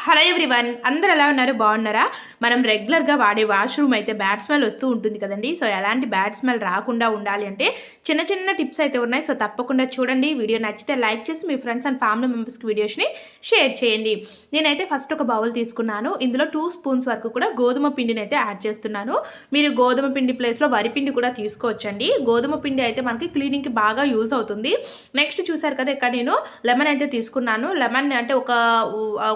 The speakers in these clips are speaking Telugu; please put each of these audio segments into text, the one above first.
హలో ఎవ్రీవన్ అందరూ ఎలా ఉన్నారు? బాగున్నారా? మనం రెగ్యులర్గా వాడే వాష్రూమ్ అయితే బ్యాడ్ స్మెల్ వస్తూ ఉంటుంది కదండి. సో ఎలాంటి బ్యాడ్ స్మెల్ రాకుండా ఉండాలి అంటే చిన్న చిన్న టిప్స్ అయితే ఉన్నాయి. సో తప్పకుండా చూడండి. వీడియో నచ్చితే లైక్ చేసి మీ ఫ్రెండ్స్ అండ్ ఫ్యామిలీ మెంబర్స్కి వీడియోస్ని షేర్ చేయండి. నేనైతే ఫస్ట్ ఒక బౌల్ తీసుకున్నాను. ఇందులో టూ స్పూన్స్ వరకు కూడా గోధుమ పిండిని అయితే యాడ్ చేస్తున్నాను. మీరు గోధుమ పిండి ప్లేస్లో వరి పిండి కూడా తీసుకోవచ్చండి. గోధుమ పిండి అయితే మనకి క్లీనింగ్కి బాగా యూజ్ అవుతుంది. నెక్స్ట్ చూసారు కదా ఇక్కడ నేను లెమన్ అయితే తీసుకున్నాను. లెమన్ అంటే ఒక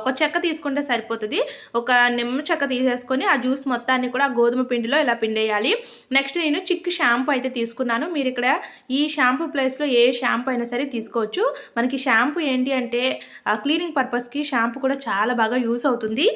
ఒక చెక్క తీసుకుంటే సరిపోతుంది. ఒక నిమ్మ చెక్క తీసేసుకొని ఆ జ్యూస్ మొత్తాన్ని కూడా గోధుమ పిండిలో ఇలా పిండేయాలి. నెక్స్ట్ నేను చిక్కు షాంపూ అయితే తీసుకున్నాను. మీరు ఇక్కడ ఈ షాంపూ ప్లేస్లో ఏ షాంపూ అయినా సరే తీసుకోవచ్చు. మనకి షాంపూ ఏంటి అంటే క్లీనింగ్ పర్పస్కి షాంపూ కూడా చాలా బాగా యూస్ అవుతుంది.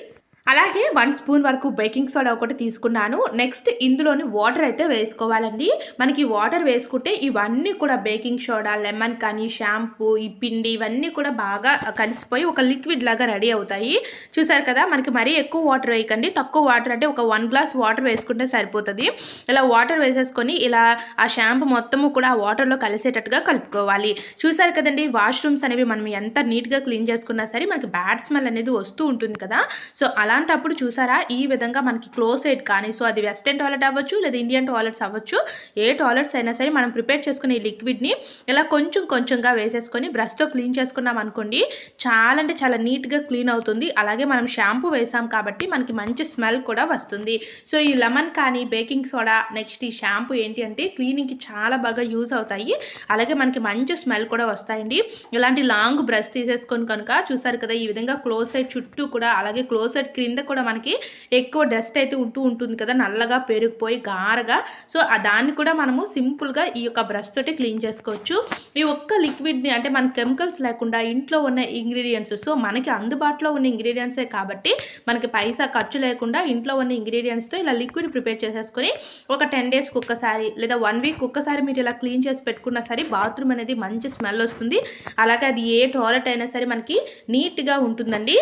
అలాగే వన్ స్పూన్ వరకు బేకింగ్ సోడా ఒకటి తీసుకున్నాను. నెక్స్ట్ ఇందులోని వాటర్ అయితే వేసుకోవాలండి. మనకి వాటర్ వేసుకుంటే ఇవన్నీ కూడా బేకింగ్ సోడా లెమన్ కానీ షాంపూ ఈ పిండి ఇవన్నీ కూడా బాగా కలిసిపోయి ఒక లిక్విడ్ లాగా రెడీ అవుతాయి. చూసారు కదా మనకి మరీ ఎక్కువ వాటర్ వేయకండి. తక్కువ వాటర్ అంటే ఒక వన్ గ్లాస్ వాటర్ వేసుకుంటే సరిపోతుంది. ఇలా వాటర్ వేసేసుకొని ఇలా ఆ షాంపూ మొత్తము కూడా ఆ వాటర్లో కలిసేటట్టుగా కలుపుకోవాలి. చూసారు కదండి వాష్రూమ్స్ అనేవి మనం ఎంత నీట్గా క్లీన్ చేసుకున్నా సరే మనకి బ్యాడ్ స్మెల్ అనేది వస్తూ ఉంటుంది కదా. సో అలా అలాంటప్పుడు చూసారా ఈ విధంగా మనకి క్లోజ్ సైడ్ కానీ సో అది వెస్టర్న్ టాయిలెట్ అవ్వచ్చు లేదా ఇండియన్ టాయిలెట్స్ అవ్వచ్చు ఏ టాయిలెట్స్ అయినా సరే మనం ప్రిపేర్ చేసుకునే ఈ లిక్విడ్ని ఇలా కొంచెం కొంచెంగా వేసేసుకొని బ్రష్తో క్లీన్ చేసుకున్నాం అనుకోండి చాలా అంటే చాలా నీట్గా క్లీన్ అవుతుంది. అలాగే మనం షాంపూ వేసాం కాబట్టి మనకి మంచి స్మెల్ కూడా వస్తుంది. సో ఈ లెమన్ కానీ బేకింగ్ సోడా నెక్స్ట్ ఈ షాంపూ ఏంటి అంటే క్లీనింగ్కి చాలా బాగా యూజ్ అవుతాయి. అలాగే మనకి మంచి స్మెల్ కూడా వస్తాయండి. ఇలాంటి లాంగ్ బ్రష్ తీసేసుకొని కనుక చూసారు కదా ఈ విధంగా క్లోజ్ సైడ్ చుట్టూ కూడా అలాగే క్లోజ్ సైడ్ కింద కూడా మనకి ఎక్కువ డస్ట్ అయితే ఉంటూ ఉంటుంది కదా నల్లగా పెరిగిపోయి గారగా. సో దాన్ని కూడా మనము సింపుల్గా ఈ యొక్క బ్రష్ తోటి క్లీన్ చేసుకోవచ్చు. ఈ ఒక్క లిక్విడ్ని అంటే మన కెమికల్స్ లేకుండా ఇంట్లో ఉన్న ఇంగ్రీడియంట్స్ సో మనకి అందుబాటులో ఉన్న ఇంగ్రీడియంట్సే కాబట్టి మనకి పైసా ఖర్చు లేకుండా ఇంట్లో ఉన్న ఇంగ్రీడియంట్స్తో ఇలా లిక్విడ్ ప్రిపేర్ చేసేసుకొని ఒక టెన్ డేస్కి ఒక్కసారి లేదా వన్ వీక్ ఒక్కసారి మీరు ఇలా క్లీన్ చేసి పెట్టుకున్నా సరే బాత్రూమ్ అనేది మంచి స్మెల్ వస్తుంది. అలాగే అది ఏ టాయిలెట్ అయినా సరే మనకి నీట్గా ఉంటుందండి.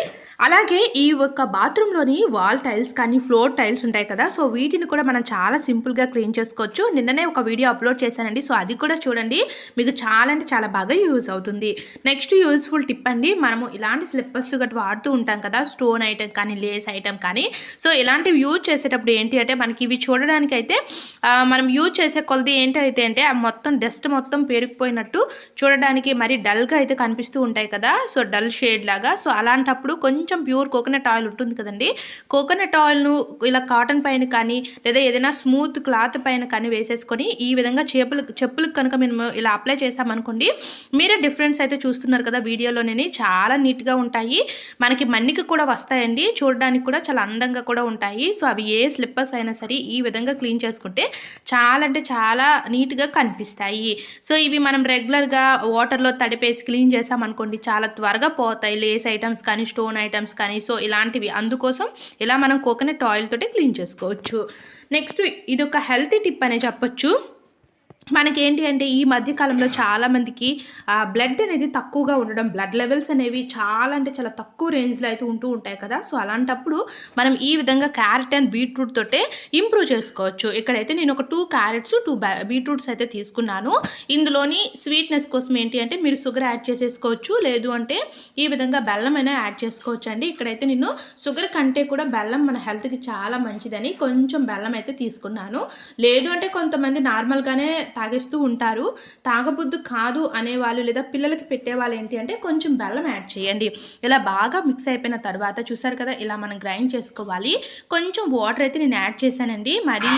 అలాగే ఈ ఒక్క బాత్రూంలోని వాల్ టైల్స్ కానీ ఫ్లోర్ టైల్స్ ఉంటాయి కదా సో వీటిని కూడా మనం చాలా సింపుల్గా క్లీన్ చేసుకోవచ్చు. నిన్ననే ఒక వీడియో అప్లోడ్ చేశానండి సో అది కూడా చూడండి. మీకు చాలా అంటే చాలా బాగా యూజ్ అవుతుంది. నెక్స్ట్ యూజ్ఫుల్ టిప్ అండి మనము ఇలాంటి స్లిప్పర్స్ గట్రా వాడుతూ ఉంటాం కదా స్టోన్ ఐటమ్ కానీ లేస్ ఐటమ్ కానీ. సో ఇలాంటివి యూజ్ చేసేటప్పుడు ఏంటి అంటే మనకి ఇవి చూడడానికి అయితే మనం యూజ్ చేసే కొలది ఏంటైతే అంటే ఆ మొత్తం డస్ట్ మొత్తం పేరుకుపోయినట్టు చూడడానికి మరి డల్గా అయితే కనిపిస్తూ ఉంటాయి కదా సో డల్ షేడ్ లాగా. సో అలాంటప్పుడు కొంచెం ప్యూర్ కోకోనట్ ఆయిల్ ఉంటుంది కదండి. కోకోనట్ ఆయిల్ను ఇలా కాటన్ పైన కానీ లేదా ఏదైనా స్మూత్ క్లాత్ పైన కానీ వేసేసుకొని ఈ విధంగా చేపలు చెప్పులకు కనుక మేము ఇలా అప్లై చేసామనుకోండి మీరే డిఫరెన్స్ అయితే చూస్తున్నారు కదా వీడియోలోనే చాలా నీట్గా ఉంటాయి. మనకి మన్నిక కూడా వస్తాయండి. చూడడానికి కూడా చాలా అందంగా కూడా ఉంటాయి. సో అవి ఏ స్లిప్పర్స్ అయినా సరే ఈ విధంగా క్లీన్ చేసుకుంటే చాలా అంటే చాలా నీట్గా కనిపిస్తాయి. సో ఇవి మనం రెగ్యులర్గా వాటర్లో తడిపేసి క్లీన్ చేసామనుకోండి చాలా త్వరగా పోతాయి. లేస్ ఐటమ్స్ కానీ స్టోన్ ఐటమ్స్ కానీ సో ఇలాంటివి. అందుకోసం ఇలా మనం కోకోనట్ ఆయిల్ తోటి క్లీన్ చేసుకోవచ్చు. నెక్స్ట్ ఇది ఒక హెల్తీ టిప్ అనే చెప్పొచ్చు. మనకేంటి అంటే ఈ మధ్యకాలంలో చాలామందికి బ్లడ్ అనేది తక్కువగా ఉండడం బ్లడ్ లెవెల్స్ అనేవి చాలా అంటే చాలా తక్కువ రేంజ్లో అయితే ఉంటూ ఉంటాయి కదా. సో అలాంటప్పుడు మనం ఈ విధంగా క్యారెట్ అండ్ బీట్రూట్ తోటే ఇంప్రూవ్ చేసుకోవచ్చు. ఇక్కడైతే నేను ఒక టూ క్యారెట్స్ టూ బీట్రూట్స్ అయితే తీసుకున్నాను. ఇందులోని స్వీట్నెస్ కోసం ఏంటి అంటే మీరు షుగర్ యాడ్ చేసేసుకోవచ్చు. లేదు అంటే ఈ విధంగా బెల్లం అయినా యాడ్ చేసుకోవచ్చు అండి ఇక్కడైతే నేను షుగర్ కంటే కూడా బెల్లం మన హెల్త్కి చాలా మంచిదని కొంచెం బెల్లం అయితే తీసుకున్నాను. లేదు అంటే కొంతమంది నార్మల్గానే తాగేస్తూ ఉంటారు. తాగబుద్దు కాదు అనేవాళ్ళు లేదా పిల్లలకి పెట్టేవాళ్ళు ఏంటి అంటే కొంచెం బెల్లం యాడ్ చేయండి. ఇలా బాగా మిక్స్ అయిపోయిన తర్వాత చూసారు కదా ఇలా మనం గ్రైండ్ చేసుకోవాలి. కొంచెం వాటర్ అయితే నేను యాడ్ చేశానండి. మరీ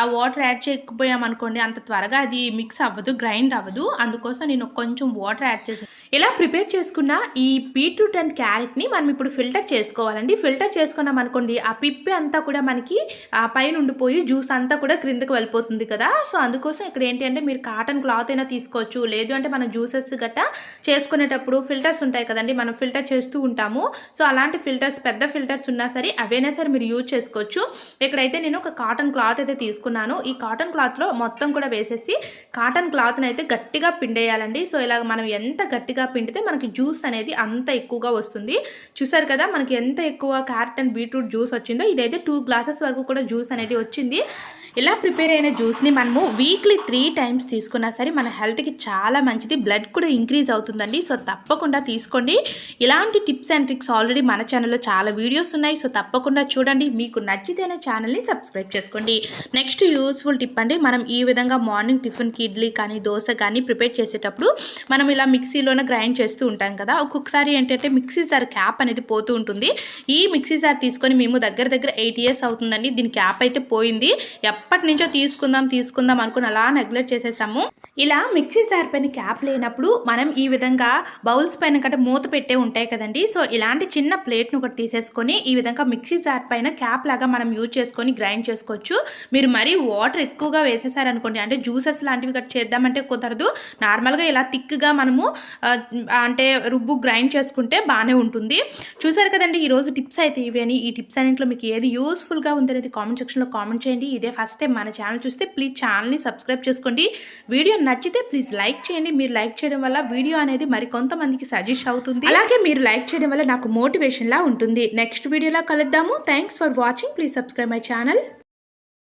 ఆ వాటర్ యాడ్ చేయకపోయామనుకోండి అంత త్వరగా అది మిక్స్ అవ్వదు గ్రైండ్ అవ్వదు. అందుకోసం నేను కొంచెం వాటర్ యాడ్ చేశాను ఇలా ప్రిపేర్ చేసుకున్న ఈ బీట్రూట్ అండ్ క్యారెట్ని మనం ఇప్పుడు ఫిల్టర్ చేసుకోవాలండి. ఫిల్టర్ చేసుకున్నాం అనుకోండి ఆ పిప్పి అంతా కూడా మనకి ఆ పైన ఉండిపోయి జ్యూస్ అంతా కూడా క్రిందకు వెళ్ళిపోతుంది కదా. సో అందుకోసం ఇక్కడ ఏంటి అంటే మీరు కాటన్ క్లాత్ అయినా తీసుకోవచ్చు. లేదు అంటే మనం జ్యూసెస్ గట్టా చేసుకునేటప్పుడు ఫిల్టర్స్ ఉంటాయి కదండి మనం ఫిల్టర్ చేస్తూ ఉంటాము. సో అలాంటి ఫిల్టర్స్ పెద్ద ఫిల్టర్స్ ఉన్నా సరే అవైనా సరే మీరు యూజ్ చేసుకోవచ్చు. ఇక్కడైతే నేను ఒక కాటన్ క్లాత్ అయితే తీసుకున్నాను. ఈ కాటన్ క్లాత్లో మొత్తం కూడా వేసేసి కాటన్ క్లాత్ని అయితే గట్టిగా పిండేయాలండి. సో ఇలాగ మనం ఎంత గట్టిగా గట్టిగా పిండితే మనకి జ్యూస్ అనేది అంత ఎక్కువగా వస్తుంది. చూసారు కదా మనకి ఎంత ఎక్కువ క్యారెట్ అండ్ బీట్రూట్ జ్యూస్ వచ్చిందో ఇదైతే టూ గ్లాసెస్ వరకు కూడా జ్యూస్ అనేది వచ్చింది. ఇలా ప్రిపేర్ అయిన జ్యూస్ని మనము వీక్లీ త్రీ టైమ్స్ తీసుకున్నా సరే మన హెల్త్కి చాలా మంచిది. బ్లడ్ కూడా ఇంక్రీజ్ అవుతుందండి. సో తప్పకుండా తీసుకోండి. ఇలాంటి టిప్స్ అండ్ ట్రిక్స్ ఆల్రెడీ మన ఛానల్లో చాలా వీడియోస్ ఉన్నాయి. సో తప్పకుండా చూడండి. మీకు నచ్చితేనే ఛానల్ని సబ్స్క్రైబ్ చేసుకోండి. నెక్స్ట్ యూస్ఫుల్ టిప్ అండి. మనం ఈ విధంగా మార్నింగ్ టిఫిన్కి ఇడ్లీ కానీ దోశ కానీ ప్రిపేర్ చేసేటప్పుడు మనం ఇలా మిక్సీలోనే గ్రైండ్ చేస్తూ ఉంటాం కదా. ఒక్కొక్కసారి ఏంటంటే మిక్సీ జార్ క్యాప్ అనేది పోతూ ఉంటుంది. ఈ మిక్సీ జార్ తీసుకొని మేము దగ్గర దగ్గర ఎయిట్ ఇయర్స్ అవుతుందండి. దీని క్యాప్ అయితే పోయింది. ఎప్పటి నుంచో తీసుకుందాం తీసుకుందాం అనుకుని అలా నెగ్లెక్ట్ చేసేసాము. ఇలా మిక్సీ జార్ పైన క్యాప్ లేనప్పుడు మనం ఈ విధంగా బౌల్స్ పైన కంటే మూత పెట్టే ఉంటాయి కదండి. సో ఇలాంటి చిన్న ప్లేట్ను ఒకటి తీసేసుకొని ఈ విధంగా మిక్సీ జార్ పైన క్యాప్ లాగా మనం యూజ్ చేసుకొని గ్రైండ్ చేసుకోవచ్చు. మీరు మరీ వాటర్ ఎక్కువగా వేసేసారనుకోండి అంటే జ్యూసెస్ లాంటివి కట్ చేద్దామంటే కుదరదు. నార్మల్గా ఇలా థిక్గా మనము అంటే రుబ్బు గ్రైండ్ చేసుకుంటే బాగానే ఉంటుంది. చూసారు కదండి ఈరోజు టిప్స్ అయితే ఇవి అని. ఈ టిప్స్ అన్నింటిలో మీకు ఏది యూస్ఫుల్గా ఉందనేది కామెంట్ సెక్షన్లో కామెంట్ చేయండి. ఇదే ఫస్ట్ టైం మన ఛానల్ చూస్తే ప్లీజ్ ఛానల్ని సబ్స్క్రైబ్ చేసుకోండి. వీడియో నచ్చితే ప్లీజ్ లైక్ చేయండి. మీరు లైక్ చేయడం వల్ల వీడియో అనేది మరి కొంతమందికి సజెస్ట్ అవుతుంది. అలాగే మీరు లైక్ చేయడం వల్ల నాకు మోటివేషన్లా ఉంటుంది. నెక్స్ట్ వీడియోలో కలుద్దాము. Thanks for watching please subscribe my channel